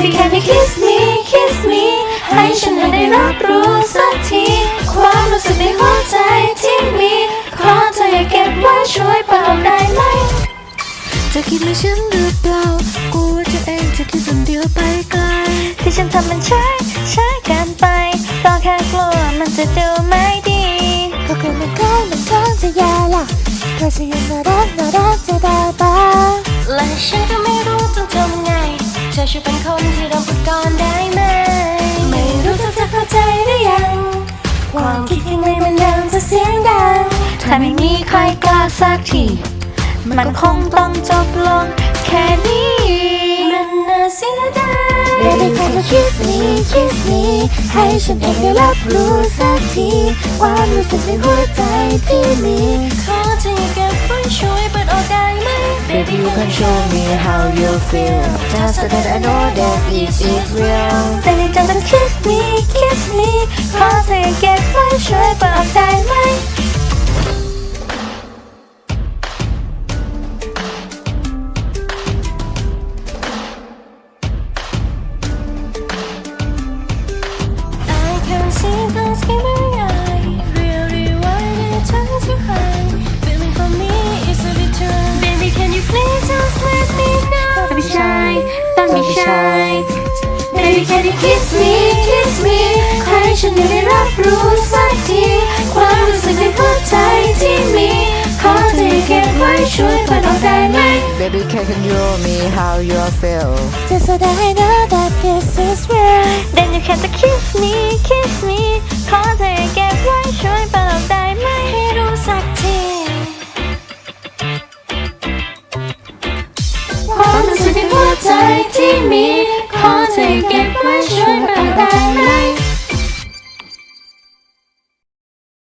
Baby can you kiss me kiss me ให้ฉันได้รับรู้สักที ความรู้สึกในหัวใจที่มี ขอเธออย่าเก็บไว้ช่วยเปิดออกได้ไหมจะคิดไม่ฉันหรือเปล่ากลัวจะเองจะคิดคนเดียวไปไกลที่ฉันทำมันใช่ใช่เกันไปก็แค่กลัวมันจะดูไม่ดีก็คือมันใกล้มันท้องจะแย่ละเพราะฉันยังน่ารักน่ารักจะได้ ช่วยเป็นคนที่เราพูดก่อนได้ไหม ไม่รู้เธอจะเข้าใจหรือยัง ความคิดข้างในมันดังจะเสียงดัง ถ้าไม่มีใครกล้าสักที มันคงต้องจบลงแค่นี้ มันน่าเสียดาย Baby can you kiss me kiss me ให้ฉันเองได้รับรู้สักทีความรู้สึกในหัวใจที่มี ขอเธออย่าเก็บไว้ช่วย you can show me how you feel. Just so that I know that it is real. Then it doesn't kiss me. Don't be shy Baby can you kiss me kiss me ให้ฉันได้รับรู้สักที ความรู้สึกในหัวใจที่มี ขอเธอเก็บไว้ช่วยเปิดออกได้ไหม Baby, can you show me how you feel? just so that I know that this is real Then you can kiss me kiss สุดที่หัวใจที่มีขอเธอเก็บไว้ช่วยประดับใน